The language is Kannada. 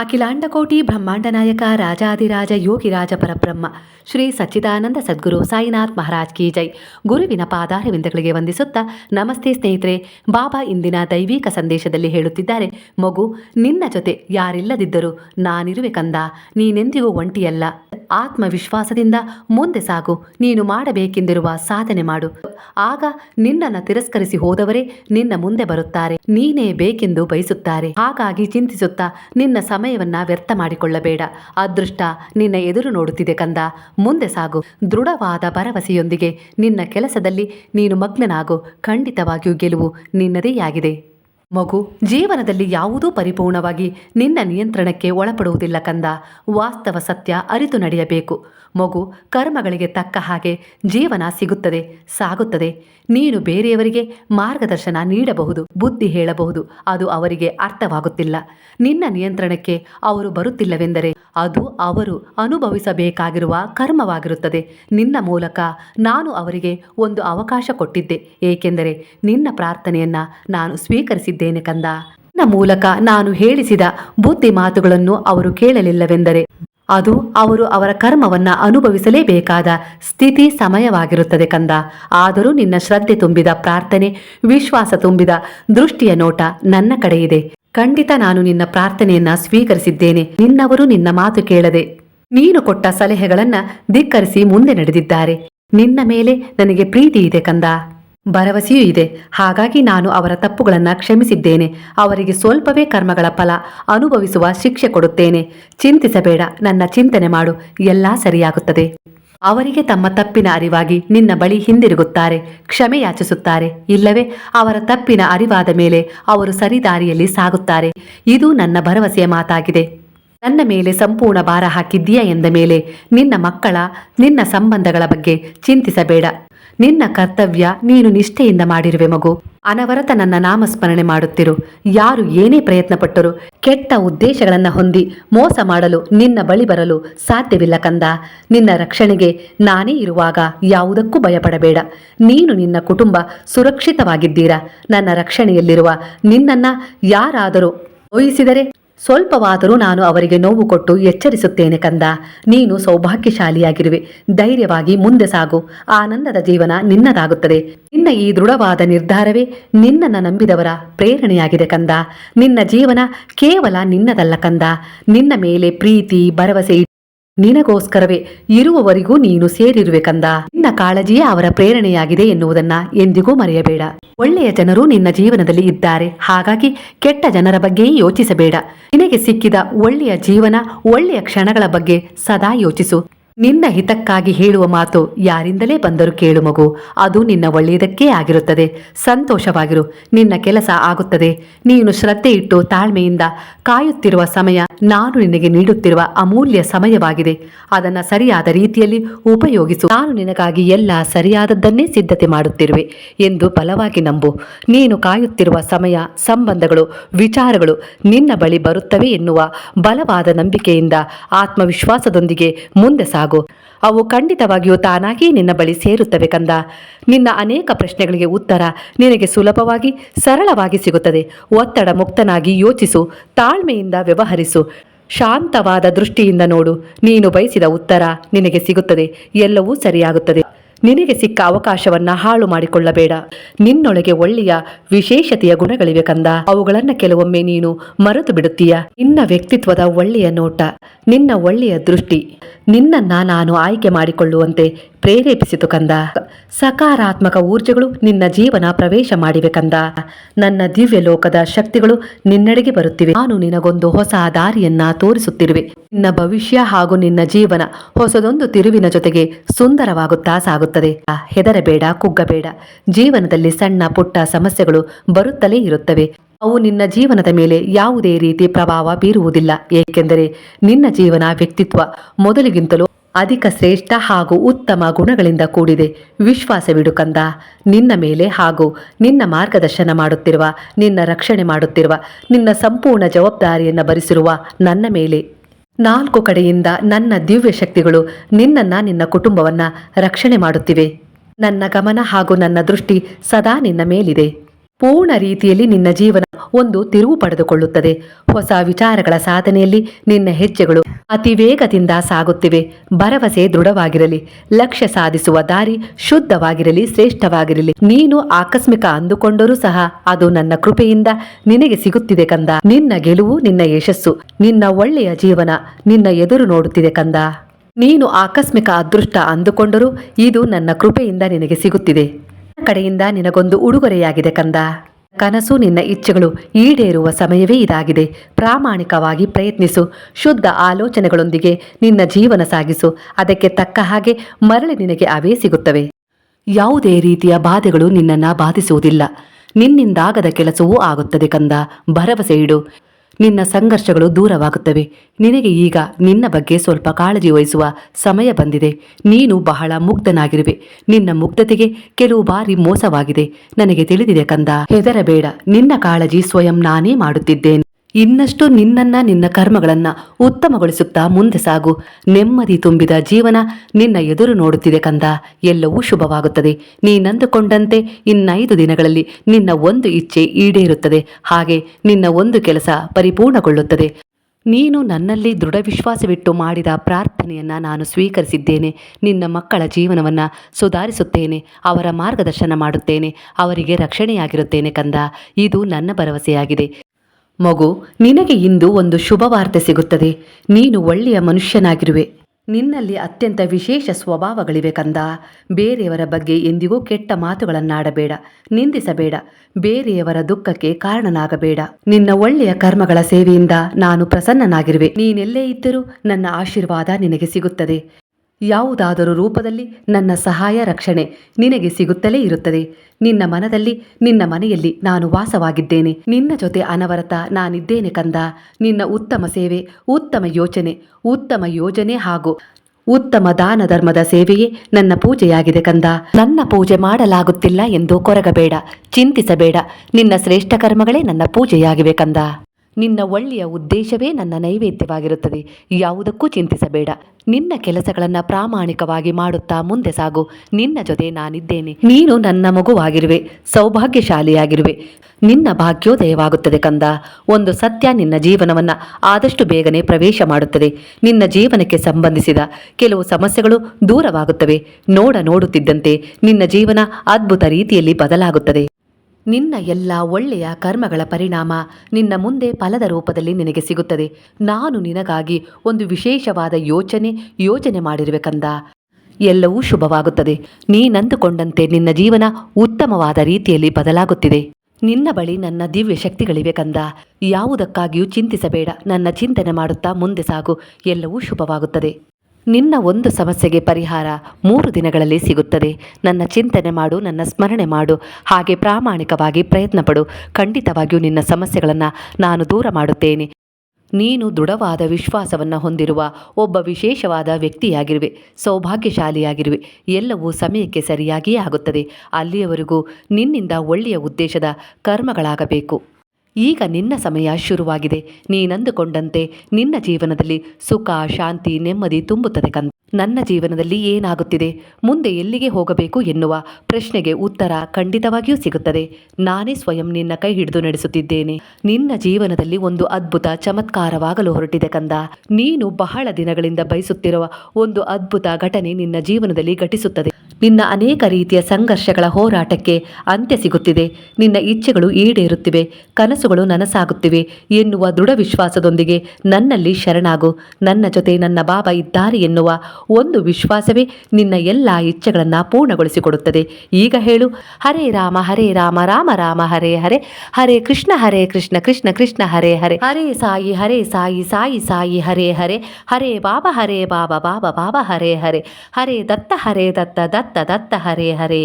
ಅಖಿಲಾಂಡಕೋಟಿ ಬ್ರಹ್ಮಾಂಡ ನಾಯಕ ರಾಜಾದಿರಾಜ ಯೋಗಿರಾಜ ಪರಬ್ರಹ್ಮ, ಶ್ರೀ ಸಚ್ಚಿದಾನಂದ ಸದ್ಗುರು ಸಾಯಿನಾಥ್ ಮಹಾರಾಜ್ ಕಿ ಜೈ. ಗುರುವಿನ ಪಾದಾರವಿಂದಗಳಿಗೆ ವಂದಿಸುತ್ತಾ ನಮಸ್ತೆ ಸ್ನೇಹಿತರೆ. ಬಾಬಾ ಇಂದಿನ ದೈವಿಕ ಸಂದೇಶದಲ್ಲಿ ಹೇಳುತ್ತಿದ್ದಾರೆ, ಮಗು, ನಿನ್ನ ಜೊತೆ ಯಾರಿಲ್ಲದಿದ್ದರೂ ನಾನಿರುವೆ ಕಂದ. ನೀನೆಂದಿಗೂ ಒಂಟಿಯಲ್ಲ. ಆತ್ಮವಿಶ್ವಾಸದಿಂದ ಮುಂದೆ ಸಾಗು. ನೀನು ಮಾಡಬೇಕೆಂದಿರುವ ಸಾಧನೆ ಮಾಡು. ಆಗ ನಿನ್ನನ್ನು ತಿರಸ್ಕರಿಸಿ ಹೋದವರೇ ನಿನ್ನ ಮುಂದೆ ಬರುತ್ತಾರೆ. ನೀನೇ ಬೇಕೆಂದು ಬಯಸುತ್ತಾರೆ. ಹಾಗಾಗಿ ಚಿಂತಿಸುತ್ತಾ ನಿನ್ನ ಸಮಯವನ್ನ ವ್ಯರ್ಥ ಮಾಡಿಕೊಳ್ಳಬೇಡ. ಅದೃಷ್ಟ ನಿನ್ನ ಎದುರು ನೋಡುತ್ತಿದೆ ಕಂದ. ಮುಂದೆ ಸಾಗು. ದೃಢವಾದ ಭರವಸೆಯೊಂದಿಗೆ ನಿನ್ನ ಕೆಲಸದಲ್ಲಿ ನೀನು ಮಗ್ನನಾಗು. ಖಂಡಿತವಾಗಿಯೂ ಗೆಲುವು ನಿನ್ನದೇ ಆಗಿದೆ ಮಗು ಜೀವನದಲ್ಲಿ ಯಾವುದೂ ಪರಿಪೂರ್ಣವಾಗಿ ನಿನ್ನ ನಿಯಂತ್ರಣಕ್ಕೆ ಒಳಪಡುವುದಿಲ್ಲ ಕಂದ. ವಾಸ್ತವ ಸತ್ಯ ಅರಿತು ನಡೆಯಬೇಕು. ಮಗು ಕರ್ಮಗಳಿಗೆ ತಕ್ಕ ಹಾಗೆ ಜೀವನ ಸಿಗುತ್ತದೆ, ಸಾಗುತ್ತದೆ. ನೀನು ಬೇರೆಯವರಿಗೆ ಮಾರ್ಗದರ್ಶನ ನೀಡಬಹುದು, ಬುದ್ಧಿ ಹೇಳಬಹುದು, ಅದು ಅವರಿಗೆ ಅರ್ಥವಾಗುತ್ತಿಲ್ಲ. ನಿನ್ನ ನಿಯಂತ್ರಣಕ್ಕೆ ಅವರು ಬರುತ್ತಿಲ್ಲವೆಂದರೆ ಅದು ಅವರು ಅನುಭವಿಸಬೇಕಾಗಿರುವ ಕರ್ಮವಾಗಿರುತ್ತದೆ. ನಿನ್ನ ಮೂಲಕ ನಾನು ಅವರಿಗೆ ಒಂದು ಅವಕಾಶ ಕೊಟ್ಟಿದ್ದೆ, ಏಕೆಂದರೆ ನಿನ್ನ ಪ್ರಾರ್ಥನೆಯನ್ನ ನಾನು ಸ್ವೀಕರಿಸಿದ್ದೇನೆ ಕಂದ. ನಿನ್ನ ಮೂಲಕ ನಾನು ಹೇಳಿಸಿದ ಬುದ್ಧಿ ಮಾತುಗಳನ್ನು ಅವರು ಕೇಳಲಿಲ್ಲವೆಂದರೆ ಅದು ಅವರು ಅವರ ಕರ್ಮವನ್ನ ಅನುಭವಿಸಲೇಬೇಕಾದ ಸ್ಥಿತಿ ಸಮಯವಾಗಿರುತ್ತದೆ ಕಂದ. ಆದರೂ ನಿನ್ನ ಶ್ರದ್ಧೆ ತುಂಬಿದ ಪ್ರಾರ್ಥನೆ, ವಿಶ್ವಾಸ ತುಂಬಿದ ದೃಷ್ಟಿಯ ನೋಟ ನನ್ನ ಕಡೆಯಿದೆ. ಖಂಡಿತ ನಾನು ನಿನ್ನ ಪ್ರಾರ್ಥನೆಯನ್ನ ಸ್ವೀಕರಿಸಿದ್ದೇನೆ. ನಿನ್ನವರು ನಿನ್ನ ಮಾತು ಕೇಳದೆ ನೀನು ಕೊಟ್ಟ ಸಲಹೆಗಳನ್ನ ಧಿಕ್ಕರಿಸಿ ಮುಂದೆ ನಡೆದಿದ್ದಾರೆ. ನಿನ್ನ ಮೇಲೆ ನನಗೆ ಪ್ರೀತಿ ಇದೆ ಕಂದ. ಭರವಸೆಯೂ ಇದೆ. ಹಾಗಾಗಿ ನಾನು ಅವರ ತಪ್ಪುಗಳನ್ನು ಕ್ಷಮಿಸಿದ್ದೇನೆ. ಅವರಿಗೆ ಸ್ವಲ್ಪವೇ ಕರ್ಮಗಳ ಫಲ ಅನುಭವಿಸುವ ಶಿಕ್ಷೆ ಕೊಡುತ್ತೇನೆ. ಚಿಂತಿಸಬೇಡ, ನನ್ನ ಚಿಂತನೆ ಮಾಡು, ಎಲ್ಲಾ ಸರಿಯಾಗುತ್ತದೆ. ಅವರಿಗೆ ತಮ್ಮ ತಪ್ಪಿನ ಅರಿವಾಗಿ ನಿನ್ನ ಬಳಿ ಹಿಂದಿರುಗುತ್ತಾರೆ, ಕ್ಷಮೆ ಯಾಚಿಸುತ್ತಾರೆ. ಇಲ್ಲವೇ, ಅವರ ತಪ್ಪಿನ ಅರಿವಾದ ಮೇಲೆ ಅವರು ಸರಿದಾರಿಯಲ್ಲಿ ಸಾಗುತ್ತಾರೆ. ಇದು ನನ್ನ ಭರವಸೆಯ ಮಾತಾಗಿದೆ. ನನ್ನ ಮೇಲೆ ಸಂಪೂರ್ಣ ಭಾರ ಹಾಕಿದ್ದೀಯಾ ಎಂದ ಮೇಲೆ, ನಿನ್ನ ಮಕ್ಕಳ, ನಿನ್ನ ಸಂಬಂಧಗಳ ಬಗ್ಗೆ ಚಿಂತಿಸಬೇಡ. ನಿನ್ನ ಕರ್ತವ್ಯ ನೀನು ನಿಷ್ಠೆಯಿಂದ ಮಾಡಿರುವೆ ಮಗು. ಅನವರತ ನನ್ನ ನಾಮಸ್ಮರಣೆ ಮಾಡುತ್ತಿರು. ಯಾರು ಏನೇ ಪ್ರಯತ್ನ ಪಟ್ಟರು ಕೆಟ್ಟ ಉದ್ದೇಶಗಳನ್ನು ಹೊಂದಿ ಮೋಸ ಮಾಡಲು ನಿನ್ನ ಬಳಿ ಬರಲು ಸಾಧ್ಯವಿಲ್ಲ ಕಂದ. ನಿನ್ನ ರಕ್ಷಣೆಗೆ ನಾನೇ ಇರುವಾಗ ಯಾವುದಕ್ಕೂ ಭಯಪಡಬೇಡ. ನೀನು ನಿನ್ನ ಕುಟುಂಬ ಸುರಕ್ಷಿತವಾಗಿದ್ದೀರಾ. ನನ್ನ ರಕ್ಷಣೆಯಲ್ಲಿರುವ ನಿನ್ನನ್ನ ಯಾರಾದರೂ ವಹಿಸಿದರೆ ಸ್ವಲ್ಪವಾದರೂ ನಾನು ಅವರಿಗೆ ನೋವು ಕೊಟ್ಟು ಎಚ್ಚರಿಸುತ್ತೇನೆ ಕಂದ. ನೀನು ಸೌಭಾಗ್ಯಶಾಲಿಯಾಗಿರುವೆ. ಧೈರ್ಯವಾಗಿ ಮುಂದೆ ಸಾಗು. ಆನಂದದ ಜೀವನ ನಿನ್ನದಾಗುತ್ತದೆ. ನಿನ್ನ ಈ ದೃಢವಾದ ನಿರ್ಧಾರವೇ ನಿನ್ನನ್ನು ನಂಬಿದವರ ಪ್ರೇರಣೆಯಾಗಿದೆ ಕಂದ. ನಿನ್ನ ಜೀವನ ಕೇವಲ ನಿನ್ನದಲ್ಲ ಕಂದ. ನಿನ್ನ ಮೇಲೆ ಪ್ರೀತಿ, ಭರವಸೆ ನಿನಗೋಸ್ಕರವೇ ಇರುವವರಿಗೂ ನೀನು ಸೇರಿರುವೆ ಕಂದ. ನಿನ್ನ ಕಾಳಜಿಯೇ ಅವರ ಪ್ರೇರಣೆಯಾಗಿದೆ ಎನ್ನುವುದನ್ನ ಎಂದಿಗೂ ಮರೆಯಬೇಡ. ಒಳ್ಳೆಯ ಜನರು ನಿನ್ನ ಜೀವನದಲ್ಲಿ ಇದ್ದಾರೆ. ಹಾಗಾಗಿ ಕೆಟ್ಟ ಜನರ ಬಗ್ಗೆಯೇ ಯೋಚಿಸಬೇಡ. ನಿನಗೆ ಸಿಕ್ಕಿದ ಒಳ್ಳೆಯ ಜೀವನ, ಒಳ್ಳೆಯ ಕ್ಷಣಗಳ ಬಗ್ಗೆ ಸದಾ ಯೋಚಿಸು. ನಿನ್ನ ಹಿತಕ್ಕಾಗಿ ಹೇಳುವ ಮಾತು ಯಾರಿಂದಲೇ ಬಂದರೂ ಕೇಳು ಮಗು. ಅದು ನಿನ್ನ ಒಳ್ಳೆಯದಕ್ಕೇ ಆಗಿರುತ್ತದೆ. ಸಂತೋಷವಾಗಿರು. ನಿನ್ನ ಕೆಲಸ ಆಗುತ್ತದೆ. ನೀನು ಶ್ರದ್ಧೆ ಇಟ್ಟು ತಾಳ್ಮೆಯಿಂದ ಕಾಯುತ್ತಿರುವ ಸಮಯ ನಾನು ನಿನಗೆ ನೀಡುತ್ತಿರುವ ಅಮೂಲ್ಯ ಸಮಯವಾಗಿದೆ. ಅದನ್ನು ಸರಿಯಾದ ರೀತಿಯಲ್ಲಿ ಉಪಯೋಗಿಸು. ನಾನು ನಿನಗಾಗಿ ಎಲ್ಲ ಸರಿಯಾದದ್ದನ್ನೇ ಸಿದ್ಧತೆ ಮಾಡುತ್ತಿರುವೆ ಎಂದು ಬಲವಾಗಿ ನಂಬು. ನೀನು ಕಾಯುತ್ತಿರುವ ಸಮಯ, ಸಂಬಂಧಗಳು, ವಿಚಾರಗಳು ನಿನ್ನ ಬಳಿ ಬರುತ್ತವೆ ಎನ್ನುವ ಬಲವಾದ ನಂಬಿಕೆಯಿಂದ ಆತ್ಮವಿಶ್ವಾಸದೊಂದಿಗೆ ಮುಂದೆ ಸಾಗು. ಅವು ಖಂಡಿತವಾಗಿಯೂ ತಾನಾಗಿ ನಿನ್ನ ಬಳಿ ಸೇರುತ್ತವೆ ಕಂದ. ನಿನ್ನ ಅನೇಕ ಪ್ರಶ್ನೆಗಳಿಗೆ ಉತ್ತರ ನಿನಗೆ ಸುಲಭವಾಗಿ, ಸರಳವಾಗಿ ಸಿಗುತ್ತದೆ. ಒತ್ತಡ ಮುಕ್ತನಾಗಿ ಯೋಚಿಸು, ತಾಳ್ಮೆಯಿಂದ ವ್ಯವಹರಿಸು. ಶಾಂತವಾದ ದೃಷ್ಟಿಯಿಂದ ನೋಡು. ನೀನು ಬಯಸಿದ ಉತ್ತರ ನಿನಗೆ ಸಿಗುತ್ತದೆ. ಎಲ್ಲವೂ ಸರಿಯಾಗುತ್ತದೆ. ನಿನಗೆ ಸಿಕ್ಕ ಅವಕಾಶವನ್ನ ಹಾಳು ಮಾಡಿಕೊಳ್ಳಬೇಡ. ನಿನ್ನೊಳಗೆ ಒಳ್ಳೆಯ ವಿಶೇಷತೆಯ ಗುಣಗಳಿವೆ ಕಂದ. ಅವುಗಳನ್ನ ಕೆಲವೊಮ್ಮೆ ನೀನು ಮರೆತು ಬಿಡುತ್ತೀಯ. ನಿನ್ನ ವ್ಯಕ್ತಿತ್ವದ ಒಳ್ಳೆಯ ನೋಟ, ನಿನ್ನ ಒಳ್ಳೆಯ ದೃಷ್ಟಿ. ನಿನ್ನನ್ನ ನಾನು ಆಯ್ಕೆ ಮಾಡಿಕೊಳ್ಳುವಂತೆ ಪ್ರೇರೇಪಿಸಿತು ಕಂದ. ಸಕಾರಾತ್ಮಕ ಊರ್ಜೆಗಳು ನಿನ್ನ ಜೀವನ ಪ್ರವೇಶ ಮಾಡಿವೆ ಕಂದ. ನನ್ನ ದಿವ್ಯ ಲೋಕದ ಶಕ್ತಿಗಳು ನಿನ್ನೆಡೆಗೆ ಬರುತ್ತಿವೆ. ನಾನು ನಿನಗೊಂದು ಹೊಸ ದಾರಿಯನ್ನ ತೋರಿಸುತ್ತಿರುವೆ. ನಿನ್ನ ಭವಿಷ್ಯ ಹಾಗೂ ನಿನ್ನ ಜೀವನ ಹೊಸದೊಂದು ತಿರುವಿನ ಜೊತೆಗೆ ಸುಂದರವಾಗುತ್ತಾ ಸಾಗುತ್ತದೆ. ಹೆದರಬೇಡ, ಕುಗ್ಗಬೇಡ. ಜೀವನದಲ್ಲಿ ಸಣ್ಣ ಪುಟ್ಟ ಸಮಸ್ಯೆಗಳು ಬರುತ್ತಲೇ ಇರುತ್ತವೆ. ಅವು ನಿನ್ನ ಜೀವನದ ಮೇಲೆ ಯಾವುದೇ ರೀತಿ ಪ್ರಭಾವ ಬೀರುವುದಿಲ್ಲ, ಏಕೆಂದರೆ ನಿನ್ನ ಜೀವನ ವ್ಯಕ್ತಿತ್ವ ಮೊದಲಿಗಿಂತಲೂ ಅಧಿಕ ಶ್ರೇಷ್ಠ ಹಾಗೂ ಉತ್ತಮ ಗುಣಗಳಿಂದ ಕೂಡಿದೆ. ವಿಶ್ವಾಸವಿಡು ಕಂದ, ನಿನ್ನ ಮೇಲೆ ಹಾಗೂ ನಿನ್ನ ಮಾರ್ಗದರ್ಶನ ಮಾಡುತ್ತಿರುವ, ನಿನ್ನ ರಕ್ಷಣೆ ಮಾಡುತ್ತಿರುವ, ನಿನ್ನ ಸಂಪೂರ್ಣ ಜವಾಬ್ದಾರಿಯನ್ನು ಭರಿಸಿರುವ ನನ್ನ ಮೇಲೆ. ನಾಲ್ಕು ಕಡೆಯಿಂದ ನನ್ನ ದಿವ್ಯ ಶಕ್ತಿಗಳು ನಿನ್ನನ್ನು ನಿನ್ನ ಕುಟುಂಬವನ್ನು ರಕ್ಷಣೆ ಮಾಡುತ್ತಿವೆ. ನನ್ನ ಗಮನ ಹಾಗೂ ನನ್ನ ದೃಷ್ಟಿ ಸದಾ ನಿನ್ನ ಮೇಲಿದೆ. ಪೂರ್ಣ ರೀತಿಯಲ್ಲಿ ನಿನ್ನ ಜೀವನ ಒಂದು ತಿರುವು ಪಡೆದುಕೊಳ್ಳುತ್ತದೆ. ಹೊಸ ವಿಚಾರಗಳ ಸಾಧನೆಯಲ್ಲಿ ನಿನ್ನ ಹೆಜ್ಜೆಗಳು ಅತಿ ವೇಗದಿಂದ ಸಾಗುತ್ತಿವೆ. ಭರವಸೆ ದೃಢವಾಗಿರಲಿ. ಲಕ್ಷ್ಯ ಸಾಧಿಸುವ ದಾರಿ ಶುದ್ಧವಾಗಿರಲಿ, ಶ್ರೇಷ್ಠವಾಗಿರಲಿ. ನೀನು ಆಕಸ್ಮಿಕ ಅಂದುಕೊಂಡರೂ ಸಹ ಅದು ನನ್ನ ಕೃಪೆಯಿಂದ ನಿನಗೆ ಸಿಗುತ್ತಿದೆ ಕಂದ. ನಿನ್ನ ಗೆಲುವು ನಿನ್ನ ಯಶಸ್ಸು. ನಿನ್ನ ಒಳ್ಳೆಯ ಜೀವನ ನಿನ್ನ ಎದುರು ನೋಡುತ್ತಿದೆ ಕಂದ. ನೀನು ಆಕಸ್ಮಿಕ ಅದೃಷ್ಟ ಅಂದುಕೊಂಡರೂ ಇದು ನನ್ನ ಕೃಪೆಯಿಂದ ನಿನಗೆ ಸಿಗುತ್ತಿದೆ. ಕಡೆಯಿಂದ ನಿನಗೊಂದು ಉಡುಗೊರೆಯಾಗಿದೆ ಕಂದ. ಕನಸು ನಿನ್ನ ಇಚ್ಛೆಗಳು ಈಡೇರುವ ಸಮಯವೇ ಇದಾಗಿದೆ. ಪ್ರಾಮಾಣಿಕವಾಗಿ ಪ್ರಯತ್ನಿಸು. ಶುದ್ಧ ಆಲೋಚನೆಗಳೊಂದಿಗೆ ನಿನ್ನ ಜೀವನ ಸಾಗಿಸು. ಅದಕ್ಕೆ ತಕ್ಕ ಹಾಗೆ ಮರಳಿ ನಿನಗೆ ಅವೇ ಸಿಗುತ್ತವೆ. ಯಾವುದೇ ರೀತಿಯ ಬಾಧೆಗಳು ನಿನ್ನನ್ನು ಬಾಧಿಸುವುದಿಲ್ಲ. ನಿನ್ನಿಂದಾಗದ ಕೆಲಸವೂ ಆಗುತ್ತದೆ ಕಂದ. ಭರವಸೆ ಇಡು. ನಿನ್ನ ಸಂಘರ್ಷಗಳು ದೂರವಾಗುತ್ತವೆ. ನಿನಗೆ ಈಗ ನಿನ್ನ ಬಗ್ಗೆ ಸ್ವಲ್ಪ ಕಾಳಜಿ ವಹಿಸುವ ಸಮಯ ಬಂದಿದೆ. ನೀನು ಬಹಳ ಮುಗ್ಧನಾಗಿರುವೆ. ನಿನ್ನ ಮುಗ್ಧತೆಗೆ ಕೆಲವು ಬಾರಿ ಮೋಸವಾಗಿದೆ. ನನಗೆ ತಿಳಿದಿದೆ ಕಂದ. ಹೆದರಬೇಡ. ನಿನ್ನ ಕಾಳಜಿ ಸ್ವಯಂ ನಾನೇ ಮಾಡುತ್ತಿದ್ದೇನೆ. ಇನ್ನಷ್ಟು ನಿನ್ನನ್ನ ನಿನ್ನ ಕರ್ಮಗಳನ್ನ ಉತ್ತಮಗೊಳಿಸುತ್ತಾ ಮುಂದೆ ಸಾಗು. ನೆಮ್ಮದಿ ತುಂಬಿದ ಜೀವನ ನಿನ್ನ ಎದುರು ನೋಡುತ್ತಿದೆ ಕಂದ. ಎಲ್ಲವೂ ಶುಭವಾಗುತ್ತದೆ. ನೀನಂದುಕೊಂಡಂತೆ ಇನ್ನೈದು ದಿನಗಳಲ್ಲಿ ನಿನ್ನ ಒಂದು ಇಚ್ಛೆ ಈಡೇರುತ್ತದೆ. ಹಾಗೆ ನಿನ್ನ ಒಂದು ಕೆಲಸ ಪರಿಪೂರ್ಣಗೊಳ್ಳುತ್ತದೆ. ನೀನು ನನ್ನಲ್ಲಿ ದೃಢ ವಿಶ್ವಾಸವಿಟ್ಟು ಮಾಡಿದ ಪ್ರಾರ್ಥನೆಯನ್ನು ನಾನು ಸ್ವೀಕರಿಸಿದ್ದೇನೆ. ನಿನ್ನ ಮಕ್ಕಳ ಜೀವನವನ್ನ ಸುಧಾರಿಸುತ್ತೇನೆ. ಅವರ ಮಾರ್ಗದರ್ಶನ ಮಾಡುತ್ತೇನೆ. ಅವರಿಗೆ ರಕ್ಷಣೆಯಾಗಿರುತ್ತೇನೆ ಕಂದ. ಇದು ನನ್ನ ಭರವಸೆಯಾಗಿದೆ. ಮಗು, ನಿನಗೆ ಇಂದು ಒಂದು ಶುಭವಾರ್ತೆ ಸಿಗುತ್ತದೆ. ನೀನು ಒಳ್ಳೆಯ ಮನುಷ್ಯನಾಗಿರುವೆ. ನಿನ್ನಲ್ಲಿ ಅತ್ಯಂತ ವಿಶೇಷ ಸ್ವಭಾವಗಳಿವೆ ಕಂದ. ಬೇರೆಯವರ ಬಗ್ಗೆ ಎಂದಿಗೂ ಕೆಟ್ಟ ಮಾತುಗಳನ್ನಾಡಬೇಡ, ನಿಂದಿಸಬೇಡ. ಬೇರೆಯವರ ದುಃಖಕ್ಕೆ ಕಾರಣನಾಗಬೇಡ. ನಿನ್ನ ಒಳ್ಳೆಯ ಕರ್ಮಗಳ ಸೇವೆಯಿಂದ ನಾನು ಪ್ರಸನ್ನನಾಗಿರುವೆ. ನೀನೆಲ್ಲೇ ಇದ್ದರೂ ನನ್ನ ಆಶೀರ್ವಾದ ನಿನಗೆ ಸಿಗುತ್ತದೆ. ಯಾವುದಾದರೂ ರೂಪದಲ್ಲಿ ನನ್ನ ಸಹಾಯ ರಕ್ಷಣೆ ನಿನಗೆ ಸಿಗುತ್ತಲೇ ಇರುತ್ತದೆ. ನಿನ್ನ ಮನದಲ್ಲಿ, ನಿನ್ನ ಮನೆಯಲ್ಲಿ ನಾನು ವಾಸವಾಗಿದ್ದೇನೆ. ನಿನ್ನ ಜೊತೆ ಅನವರತ ನಾನಿದ್ದೇನೆ ಕಂದ. ನಿನ್ನ ಉತ್ತಮ ಸೇವೆ, ಉತ್ತಮ ಯೋಚನೆ, ಉತ್ತಮ ಯೋಜನೆ ಹಾಗೂ ಉತ್ತಮ ದಾನ ಧರ್ಮದ ಸೇವೆಯೇ ನನ್ನ ಪೂಜೆಯಾಗಿದೆ ಕಂದ. ನನ್ನ ಪೂಜೆ ಮಾಡಲಾಗುತ್ತಿಲ್ಲ ಎಂದು ಕೊರಗಬೇಡ, ಚಿಂತಿಸಬೇಡ. ನಿನ್ನ ಶ್ರೇಷ್ಠ ಕರ್ಮಗಳೇ ನನ್ನ ಪೂಜೆಯಾಗಿವೆ ಕಂದ. ನಿನ್ನ ಒಳ್ಳೆಯ ಉದ್ದೇಶವೇ ನನ್ನ ನೈವೇದ್ಯವಾಗಿರುತ್ತದೆ. ಯಾವುದಕ್ಕೂ ಚಿಂತಿಸಬೇಡ. ನಿನ್ನ ಕೆಲಸಗಳನ್ನು ಪ್ರಾಮಾಣಿಕವಾಗಿ ಮಾಡುತ್ತಾ ಮುಂದೆ ಸಾಗು. ನಿನ್ನ ಜೊತೆ ನಾನಿದ್ದೇನೆ. ನೀನು ನನ್ನ ಮಗುವಾಗಿರುವೆ. ಸೌಭಾಗ್ಯಶಾಲಿಯಾಗಿರುವೆ. ನಿನ್ನ ಭಾಗ್ಯೋದಯವಾಗುತ್ತದೆ ಕಂದ. ಒಂದು ಸತ್ಯ ನಿನ್ನ ಜೀವನವನ್ನು ಆದಷ್ಟು ಬೇಗನೆ ಪ್ರವೇಶ ಮಾಡುತ್ತದೆ. ನಿನ್ನ ಜೀವನಕ್ಕೆ ಸಂಬಂಧಿಸಿದ ಕೆಲವು ಸಮಸ್ಯೆಗಳು ದೂರವಾಗುತ್ತವೆ. ನೋಡ ನೋಡುತ್ತಿದ್ದಂತೆ ನಿನ್ನ ಜೀವನ ಅದ್ಭುತ ರೀತಿಯಲ್ಲಿ ಬದಲಾಗುತ್ತದೆ. ನಿನ್ನ ಎಲ್ಲ ಒಳ್ಳೆಯ ಕರ್ಮಗಳ ಪರಿಣಾಮ ನಿನ್ನ ಮುಂದೆ ಫಲದ ರೂಪದಲ್ಲಿ ನಿನಗೆ ಸಿಗುತ್ತದೆ. ನಾನು ನಿನಗಾಗಿ ಒಂದು ವಿಶೇಷವಾದ ಯೋಚನೆ ಯೋಚನೆ ಮಾಡಿರುವೆ ಕಂದ ಎಲ್ಲವೂ ಶುಭವಾಗುತ್ತದೆ. ನೀನಂದುಕೊಂಡಂತೆ ನಿನ್ನ ಜೀವನ ಉತ್ತಮವಾದ ರೀತಿಯಲ್ಲಿ ಬದಲಾಗುತ್ತಿದೆ. ನಿನ್ನ ಬಳಿ ನನ್ನ ದಿವ್ಯ ಶಕ್ತಿಗಳಿವೆ ಕಂದ. ಯಾವುದಕ್ಕಾಗಿಯೂ ಚಿಂತಿಸಬೇಡ. ನನ್ನ ಚಿಂತನೆ ಮಾಡುತ್ತಾ ಮುಂದೆ ಸಾಗು. ಎಲ್ಲವೂ ಶುಭವಾಗುತ್ತದೆ. ನಿನ್ನ ಒಂದು ಸಮಸ್ಯೆಗೆ ಪರಿಹಾರ ಮೂರು ದಿನಗಳಲ್ಲಿ ಸಿಗುತ್ತದೆ. ನನ್ನ ಚಿಂತನೆ ಮಾಡು, ನನ್ನ ಸ್ಮರಣೆ ಮಾಡು. ಹಾಗೆ ಪ್ರಾಮಾಣಿಕವಾಗಿ ಪ್ರಯತ್ನ ಪಡು ಖಂಡಿತವಾಗಿಯೂ ನಿನ್ನ ಸಮಸ್ಯೆಗಳನ್ನು ನಾನು ದೂರ ಮಾಡುತ್ತೇನೆ. ನೀನು ದೃಢವಾದ ವಿಶ್ವಾಸವನ್ನು ಹೊಂದಿರುವ ಒಬ್ಬ ವಿಶೇಷವಾದ ವ್ಯಕ್ತಿಯಾಗಿರುವೆ. ಸೌಭಾಗ್ಯಶಾಲಿಯಾಗಿರುವೆ. ಎಲ್ಲವೂ ಸಮಯಕ್ಕೆ ಸರಿಯಾಗಿಯೇ ಆಗುತ್ತದೆ. ಅಲ್ಲಿಯವರೆಗೂ ನಿನ್ನಿಂದ ಒಳ್ಳೆಯ ಉದ್ದೇಶದ ಕರ್ಮಗಳಾಗಬೇಕು. ಈಗ ನಿನ್ನ ಸಮಯ ಶುರುವಾಗಿದೆ. ನೀನಂದುಕೊಂಡಂತೆ ನಿನ್ನ ಜೀವನದಲ್ಲಿ ಸುಖ, ಶಾಂತಿ, ನೆಮ್ಮದಿ ತುಂಬುತ್ತದೆ ಕಂದ ನನ್ನ ಜೀವನದಲ್ಲಿ ಏನಾಗುತ್ತಿದೆ? ಮುಂದೆ ಎಲ್ಲಿಗೆ ಹೋಗಬೇಕು ಎನ್ನುವ ಪ್ರಶ್ನೆಗೆ ಉತ್ತರ ಖಂಡಿತವಾಗಿಯೂ ಸಿಗುತ್ತದೆ. ನಾನೇ ಸ್ವಯಂ ನಿನ್ನ ಕೈ ಹಿಡಿದು ನಡೆಸುತ್ತಿದ್ದೇನೆ. ನಿನ್ನ ಜೀವನದಲ್ಲಿ ಒಂದು ಅದ್ಭುತ ಚಮತ್ಕಾರವಾಗಲು ಹೊರಟಿದೆ ಕಂದ. ನೀನು ಬಹಳ ದಿನಗಳಿಂದ ಬಯಸುತ್ತಿರುವ ಒಂದು ಅದ್ಭುತ ಘಟನೆ ನಿನ್ನ ಜೀವನದಲ್ಲಿ ಘಟಿಸುತ್ತದೆ. ನಿನ್ನ ಅನೇಕ ರೀತಿಯ ಸಂಘರ್ಷಗಳ ಹೋರಾಟಕ್ಕೆ ಅಂತ್ಯ ಸಿಗುತ್ತಿದೆ. ನಿನ್ನ ಇಚ್ಛೆಗಳು ಈಡೇರುತ್ತಿವೆ. ಕನಸುಗಳು ನನಸಾಗುತ್ತಿವೆ. ಎನ್ನುವ ದೃಢ ವಿಶ್ವಾಸದೊಂದಿಗೆ ನನ್ನಲ್ಲಿ ಶರಣಾಗು. ನನ್ನ ಜೊತೆ ನನ್ನ ಬಾಬಾ ಇದ್ದಾರೆ ಎನ್ನುವ ಒಂದು ವಿಶ್ವಾಸವೇ ನಿನ್ನ ಎಲ್ಲ ಇಚ್ಛೆಗಳನ್ನು ಪೂರ್ಣಗೊಳಿಸಿಕೊಡುತ್ತದೆ. ಈಗ ಹೇಳು. ಹರೇ ರಾಮ ಹರೇ ರಾಮ ರಾಮ ರಾಮ, ಹರೇ ಹರೇ. ಹರೇ ಕೃಷ್ಣ ಹರೇ ಕೃಷ್ಣ ಕೃಷ್ಣ ಕೃಷ್ಣ, ಹರೇ ಹರೇ. ಹರೇ ಸಾಯಿ ಹರೇ ಸಾಯಿ ಸಾಯಿ ಸಾಯಿ, ಹರೇ ಹರೇ. ಹರೇ ಬಾಬಾ ಹರೇ ಬಾಬಾ ಬಾಬಾ ಬಾಬಾ, ಹರೇ ಹರೇ. ಹರೇ ದತ್ತ ಹರೇ ದತ್ತ ದತ್ತ っただったハレーハレー。